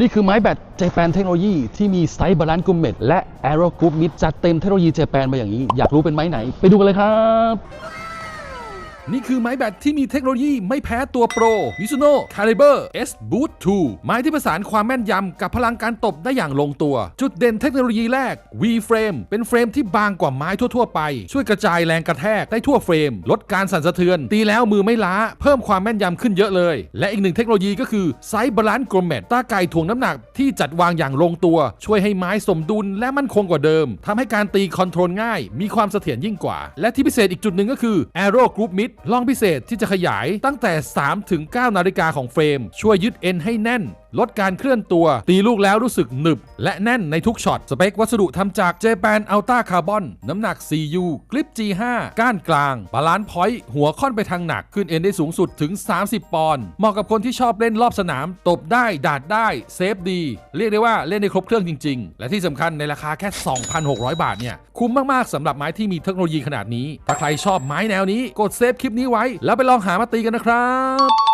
นี่คือไม้แบตเจแปนเทคโนโลยีที่มีไซส์บาลานซ์กลุ่มเม็ดและแอโรกรุ๊ปมิดจัดเต็มเทคโนโลยีเจแปนมาอย่างนี้ อยากรู้เป็นไม้ไหน ไปดูกันเลยครับ นี่คือไม้แบตที่มีเทคโนโลยีไม่แพ้ตัวโปร Mizuno Caliber S Boot 2 ไม้ที่ประสานความแม่นยำกับพลังการตบได้อย่างลงตัว จุดเด่นเทคโนโลยีแรก V Frame เป็นเฟรมที่บางกว่าไม้ทั่ว ๆ ไป ช่วยกระจายแรงกระแทกได้ทั่วเฟรม ลดการสั่นสะเทือน ตีแล้วมือไม่ล้า เพิ่มความแม่นยำขึ้นเยอะเลย และอีกหนึ่งเทคโนโลยีก็คือไซส์บาลานซ์กรมเมตตาไก่ถ่วงน้ำหนักที่จัดวางอย่างลงตัว ช่วยให้ไม้สมดุลและมั่นคงกว่าเดิมทำให้การตีคอนโทรลง่าย มีความเสถียรยิ่งกว่า และที่พิเศษอีกจุดหนึ่งก็คือ Aero Group Mid ลองพิเศษที่จะขยายตั้งแต่3ถึง9นาฬิกาของเฟรม ช่วยยึดเอ็นให้แน่น ลดการเคลื่อนตัว ตีลูกแล้วรู้สึกหนึบ และแน่นในทุกช็อต สเปควัสดุทำจาก Japan Ultra Carbon น้ำหนัก 4U กริป G5 ก้านกลาง บาลานซ์พอยต์หัวค่อนไปทางหนักขึ้นเอ็นได้สูงสุดถึง 30 ปอนด์เหมาะกับคนที่ชอบเล่นรอบสนาม ตบได้ดาดได้เซฟดี เรียกได้ว่าเล่นได้ครบเครื่องจริง ๆ และที่สำคัญในราคาแค่ 2,600 บาทเนี่ยคุ้มมากๆสำหรับไม้ที่มีเทคโนโลยีขนาดนี้ถ้าใครชอบไม้แนวนี้กดเซฟคลิปลิปนี้ไว้ แล้วไปลองหามาตีกันนะครับ